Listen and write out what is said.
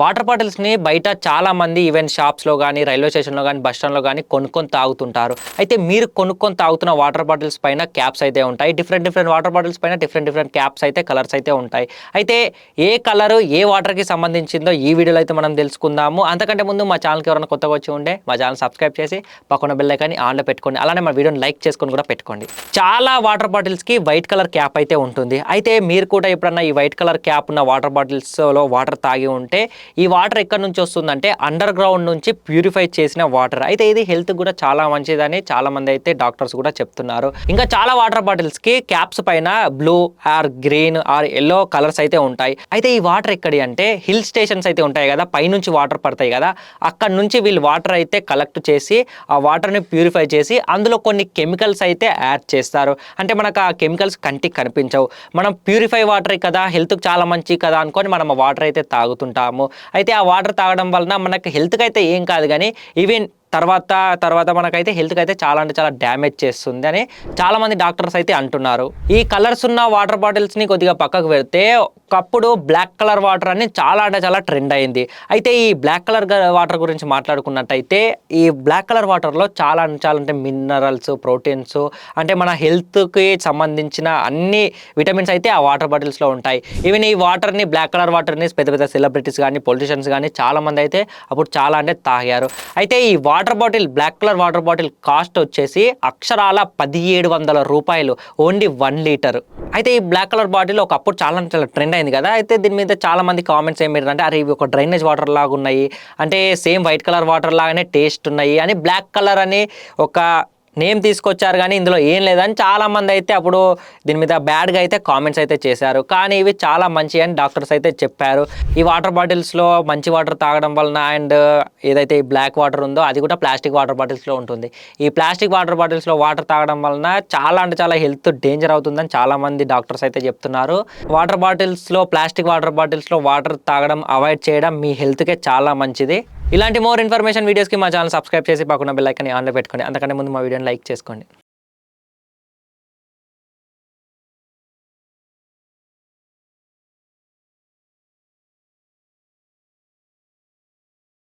Water బాటిల్స్ని బయట చాలా మంది ఈవెన్ షాప్స్లో కానీ రైల్వే స్టేషన్లో కానీ బస్ స్టాండ్లో కానీ కొనుక్కొని తాగుతుంటారు. అయితే మీరు కొనుక్కొని తాగుతున్న వాటర్ బాటిల్స్ పైన క్యాప్స్ అయితే ఉంటాయి. డిఫరెంట్ డిఫరెంట్ వాటర్ బాటిల్స్ పైన డిఫరెంట్ డిఫరెంట్ క్యాప్స్ అయితే కలర్స్ అయితే ఉంటాయి. అయితే ఏ కలరు ఏ వాటర్కి సంబంధించిందో ఈ వీడియోలో అయితే మనం తెలుసుకుందాము. అంతకంటే ముందు మా ఛానల్కి ఎవరైనా కొత్తగా వచ్చి ఉంటే మా ఛానల్ సబ్స్క్రైబ్ చేసి పక్కన బెల్ కానీ ఆన్లో పెట్టుకోండి. అలానే మా వీడియోని లైక్ చేసుకొని కూడా పెట్టుకోండి. చాలా వాటర్ బాటిల్స్కి వైట్ కలర్ క్యాప్ అయితే ఉంటుంది. అయితే మీరు కూడా ఎప్పుడన్నా ఈ వైట్ కలర్ క్యాప్ ఉన్న వాటర్ బాటిల్స్లో వాటర్ తాగి ఉంటే ఈ వాటర్ ఎక్కడి నుంచి వస్తుందంటే అండర్ గ్రౌండ్ నుంచి ప్యూరిఫై చేసిన వాటర్. అయితే ఇది హెల్త్ కూడా చాలా మంచిదని చాలా మంది అయితే డాక్టర్స్ కూడా చెప్తున్నారు. ఇంకా చాలా వాటర్ బాటిల్స్కి క్యాప్స్ పైన blue or green or yellow colours అయితే ఉంటాయి. అయితే ఈ వాటర్ ఎక్కడి అంటే హిల్ స్టేషన్స్ అయితే ఉంటాయి కదా పైనుంచి వాటర్ పడతాయి కదా అక్కడ నుంచి వీళ్ళు వాటర్ అయితే కలెక్ట్ చేసి ఆ వాటర్ని ప్యూరిఫై చేసి అందులో కొన్ని కెమికల్స్ అయితే యాడ్ చేస్తారు. అంటే మనకు ఆ కెమికల్స్ కంటికి కనిపించవు. మనం ప్యూరిఫై వాటర్ కదా హెల్త్కి చాలా మంచి కదా అనుకొని మనం వాటర్ అయితే తాగుతుంటాము. అయితే ఆ వాటర్ తాగడం వలన మనకు హెల్త్కి అయితే ఏం కాదు కానీ ఈవెన్ తర్వాత తర్వాత మనకైతే హెల్త్కి అయితే చాలా అంటే చాలా డ్యామేజ్ చేస్తుంది అని చాలామంది డాక్టర్స్ అయితే అంటున్నారు. ఈ కలర్స్ ఉన్న వాటర్ బాటిల్స్ని కొద్దిగా పక్కకు పెడితే ఒకప్పుడు బ్లాక్ కలర్ వాటర్ అని చాలా అంటే చాలా ట్రెండ్ అయింది. అయితే ఈ బ్లాక్ కలర్ వాటర్ గురించి మాట్లాడుకున్నట్టయితే ఈ బ్లాక్ కలర్ వాటర్లో చాలా అంటే చాలా అంటే మినరల్స్ ప్రోటీన్స్ అంటే మన హెల్త్కి సంబంధించిన అన్ని విటమిన్స్ అయితే ఆ వాటర్ బాటిల్స్లో ఉంటాయి. ఈవెన్ ఈ వాటర్ని బ్లాక్ కలర్ వాటర్ని పెద్ద పెద్ద సెలబ్రిటీస్ కానీ పొలిటీషియన్స్ కానీ చాలామంది అయితే అప్పుడు చాలా అంటే తాగారు. అయితే ఈ water water bottle black colour water bottle cost వచ్చేసి అక్షరాల పదిహేడు వందల రూపాయలు ఓన్లీ వన్ లీటర్. అయితే ఈ బ్లాక్ కలర్ బాటిల్ ఒకప్పుడు చాలా చాలా ట్రెండ్ అయింది కదా. అయితే దీని మీద చాలా మంది కామెంట్స్ ఏం పెట్టారంటే అరే ఇవి ఒక డ్రైనేజ్ వాటర్ లాగా ఉన్నాయి. అంటే సేమ్ వైట్ కలర్ వాటర్ లాగానే టేస్ట్ ఉన్నాయి అని బ్లాక్ కలర్ అని ఒక నేమ్ తీసుకొచ్చారు కానీ ఇందులో ఏం లేదని చాలా మంది అయితే అప్పుడు దీని మీద బ్యాడ్గా అయితే కామెంట్స్ అయితే చేశారు. కానీ ఇవి చాలా మంచి అని డాక్టర్స్ అయితే చెప్పారు. ఈ వాటర్ బాటిల్స్లో మంచి వాటర్ తాగడం వలన అండ్ ఏదైతే ఈ బ్లాక్ వాటర్ ఉందో అది కూడా ప్లాస్టిక్ వాటర్ బాటిల్స్లో ఉంటుంది. ఈ ప్లాస్టిక్ వాటర్ బాటిల్స్లో వాటర్ తాగడం వలన చాలా అంటే చాలా హెల్త్ డేంజర్ అవుతుందని చాలామంది డాక్టర్స్ అయితే చెప్తున్నారు. వాటర్ బాటిల్స్లో ప్లాస్టిక్ వాటర్ బాటిల్స్లో వాటర్ తాగడం అవాయిడ్ చేయడం మీ హెల్త్కే చాలా మంచిది. ఇలాంటి మోర్ ఇన్ఫర్మేషన్ వీడియోస్కి మా ఛానల్ సబ్స్క్రైబ్ చేసి పక్కన బెల్ ఐకన్ ఆన్లో పెట్టుకోండి. అంతకంటే ముందు మా వీడియోని లైక్ చేసుకోండి.